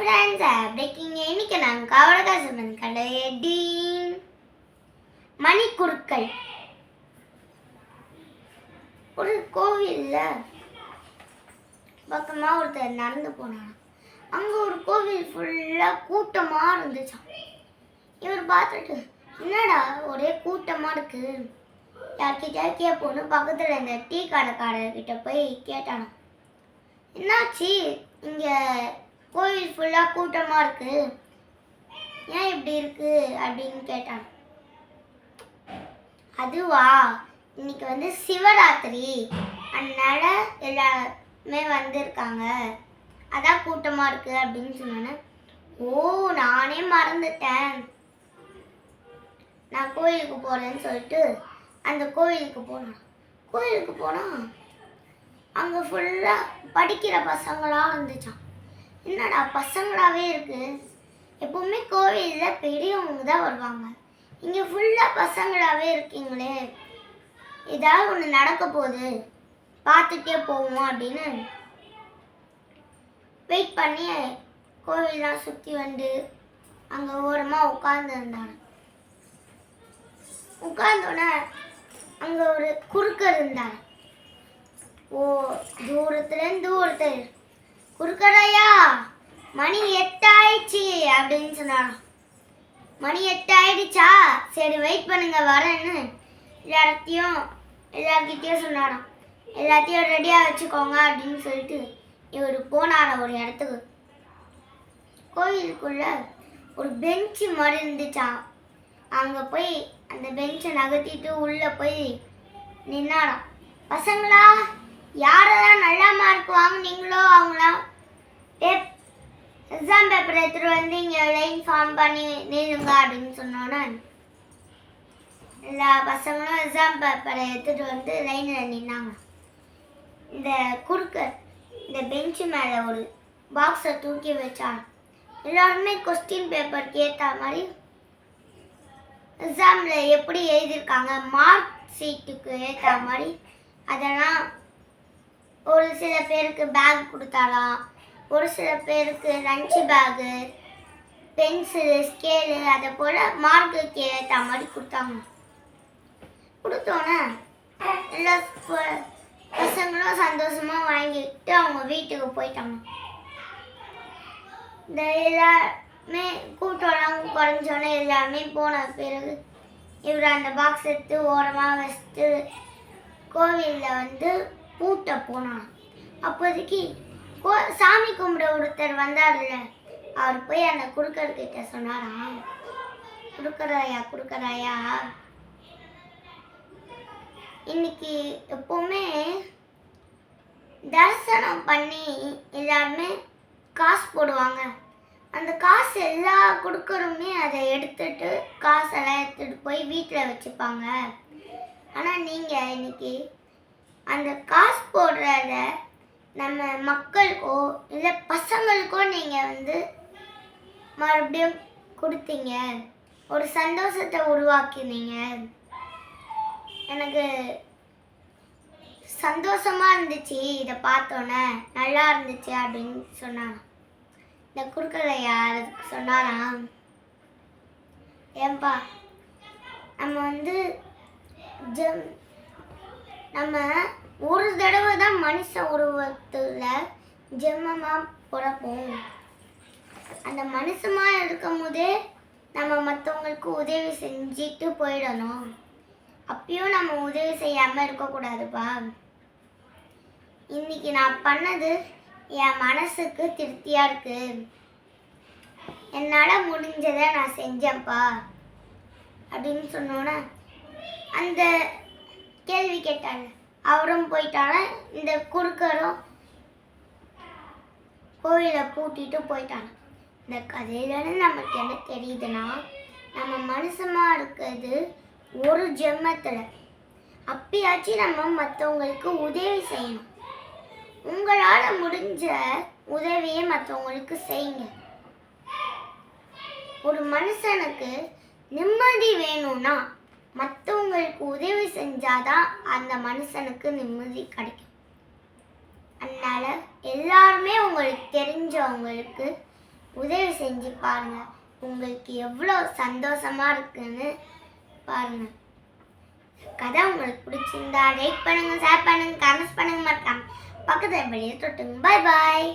Friends எப்படி இருக்கீங்க இன்னைக்கு நான் கவலகாசமன் கடையடி மணி குறுக்கள் ஒரு கோவில்ல பக்கமா ஒருத்தர் நடந்து போனான் அங்க ஒரு கோவில் ஃபுல்லா கூட்டமா இருந்துச்சான் இவர் பார்த்துட்டு என்னடா ஒரே கூட்டமா இருக்கு? யார்கிட்ட கேட்போன்னு பக்கத்துல இந்த டீ கடைக்காரர்கிட்ட போய் கேட்டானோ என்னாச்சு? இங்கே ஃபுல்லாக கூட்டமாக இருக்குது இருக்கு. ஏன் இப்படி இருக்கு அப்படின்னு கேட்டான் அதுவா இன்னைக்கு வந்து சிவராத்திரி. அதனால எல்லாருமே வந்திருக்காங்க. அதான் கூட்டமாக இருக்குது அப்படின்னு சொன்னேன் ஓ நானே மறந்துட்டேன். நான் கோயிலுக்கு போகிறேன்னு சொல்லிட்டு அந்த கோயிலுக்கு போனேன். கோயிலுக்கு போனால் அங்கே ஃபுல்லாக படிக்கிற பசங்களாக இருந்துச்சான் என்னடா பசங்களாகவே இருக்குது எப்போவுமே கோவிலில் பெரியவங்க தான் வருவாங்க. இங்கே ஃபுல்லாக பசங்களாகவே இருக்கீங்களே. ஏதாவது ஒன்று நடக்க போகுது. பார்த்துட்டே போவோம் அப்படின்னு வெயிட் பண்ணி கோவிலெலாம் சுற்றி வந்து அங்கே ஓரமாக உட்காந்துருந்தாங்க உட்காந்தோடனே அங்கே ஒரு குறுக்க இருந்தார் ஓ தூரத்துலேருந்து ஒருத்தர் குறுக்கடையா? மணி எட்டாயிடுச்சு அப்படின்னு சொன்னான் மணி எட்டாயிடுச்சா? சரி வெயிட் பண்ணுங்க வரேன்னு எல்லாத்தையும் எல்லார்கிட்டயும் சொன்னாராம் எல்லாத்தையும் ரெடியாக வச்சுக்கோங்க அப்படின்னு சொல்லிட்டு இவர் போனாராம் ஒரு இடத்துக்கு. கோயிலுக்குள்ள ஒரு பெஞ்சு மாதிரி இருந்துச்சான் அங்கே போய் அந்த பெஞ்சை நகர்த்திட்டு உள்ளே போய் நின்னாராம். பசங்களா யாரெல்லாம் நல்லா மார்க் நீங்களும் அப்புறம் எடுத்துகிட்டு வந்து இங்கே லைன் ஃபார்ம் பண்ணி நில்லுங்க அப்படின்னு சொன்னோன்னே எல்லா பசங்களும் எக்ஸாம் பேப்பரை எடுத்துகிட்டு வந்து லைனில் நின்னாங்க. இந்த குறுக்க இந்த பெஞ்சு மேலே ஒரு பாக்ஸை தூக்கி வச்சாங்க. எல்லாருமே கொஸ்டின் பேப்பருக்கு ஏற்ற மாதிரி எக்ஸாமில் எப்படி எழுதியிருக்காங்க மார்க் சீட்டுக்கு ஏற்ற மாதிரி அதெல்லாம் ஒரு சில பேருக்கு பேக் கொடுத்தாலாம். ஒரு சில பேருக்கு லஞ்சு பேகு பென்சிலு ஸ்கேலு அதை போல் மார்க்குக்கு ஏற்ற மாதிரி கொடுத்தாங்க. கொடுத்தோன்னே எல்லா ப- பசங்களும் சந்தோஷமாக வாங்கிட்டு அவங்க வீட்டுக்கு போயிட்டாங்க. இந்த எல்லாமே கூட்டம்லாம் குறைஞ்சோன்னே எல்லாமே போன பிறகு இவர் அந்த பாக்ஸ் எடுத்து ஓரமாக வச்சுட்டு கோவிலில் வந்து பூட்ட போனான் அப்போதைக்கு கோ சாமி கும்பிட ஒருத்தர் வந்தார்ல அவர் போய் அந்த குடுக்கர்கிட்ட சொன்னாரா? குடுக்கறாயா குடுக்கறாயா இன்னைக்கு எப்பவுமே தரிசனம் பண்ணி எல்லாருமே காசு போடுவாங்க. அந்த காசு எல்லா குடுக்கருமே அதை எடுத்துட்டு காசெல்லாம் எடுத்துகிட்டு போய் வீட்டில் வச்சுப்பாங்க. ஆனால் நீங்கள் இன்னைக்கு அந்த காசு போடுறத நம்ம மக்களுக்கோ இல்லை பசங்களுக்கோ நீங்கள் வந்து மறுபடியும் கொடுத்தீங்க. ஒரு சந்தோஷத்தை உருவாக்கினீங்க. எனக்கு சந்தோஷமாக இருந்துச்சு இதை பார்த்தோன்னே. நல்லா இருந்துச்சு அப்படின்னு சொன்னாங்க. இந்த குறுக்கலை யாருக்கு சொன்னாராம் ஏன்பா நம்ம வந்து ஜெம் நம்ம ஒரு தடவை தான் மனுஷ உருவத்தில் ஜென்மமாக பிறப்போம். அந்த மனுஷமாக இருக்கும் போதே நம்ம மற்றவங்களுக்கு உதவி செஞ்சுட்டு போயிடணும். அப்பயும் நம்ம உதவி செய்யாமல் இருக்கக்கூடாதுப்பா. இன்னைக்கு நான் பண்ணது என் மனசுக்கு திருப்தியாக இருக்கு. என்னால் முடிஞ்சதை நான் செஞ்சேன்ப்பா. அப்படின்னு சொன்னோன்னே அந்த கேள்வி கேட்டாங்க. அவரும் போயிட்டாங்க. இந்த குறுக்கரும் கோயிலை பூட்டிட்டு போயிட்டாங்க. இந்த கதையிலேருந்து நமக்கு என்ன தெரியுதுன்னா நம்ம மனுஷமா இருக்கிறது ஒரு ஜென்மத்தில். அப்பயாச்சும் நம்ம மற்றவங்களுக்கு உதவி செய்யணும். உங்களால் முடிஞ்ச உதவியை மற்றவங்களுக்கு செய்யுங்க. ஒரு மனுஷனுக்கு நிம்மதி வேணும்னா மற்றவங்களுக்கு உதவி செஞ்சாதான் அந்த மனுஷனுக்கு நிம்மதி கிடைக்கும். அதனால எல்லாருமே உங்களுக்கு தெரிஞ்சவங்களுக்கு உதவி செஞ்சு பாருங்க. உங்களுக்கு எவ்வளோ சந்தோஷமா இருக்குன்னு பாருங்க. கதை உங்களுக்கு பிடிச்சிருந்தா லைக் பண்ணுங்க ஷேர் பண்ணுங்க கமெண்ட்ஸ் பண்ணுங்க மறக்காம பக்கத்தில் வெளியே தொட்டுங்க. பாய் பாய்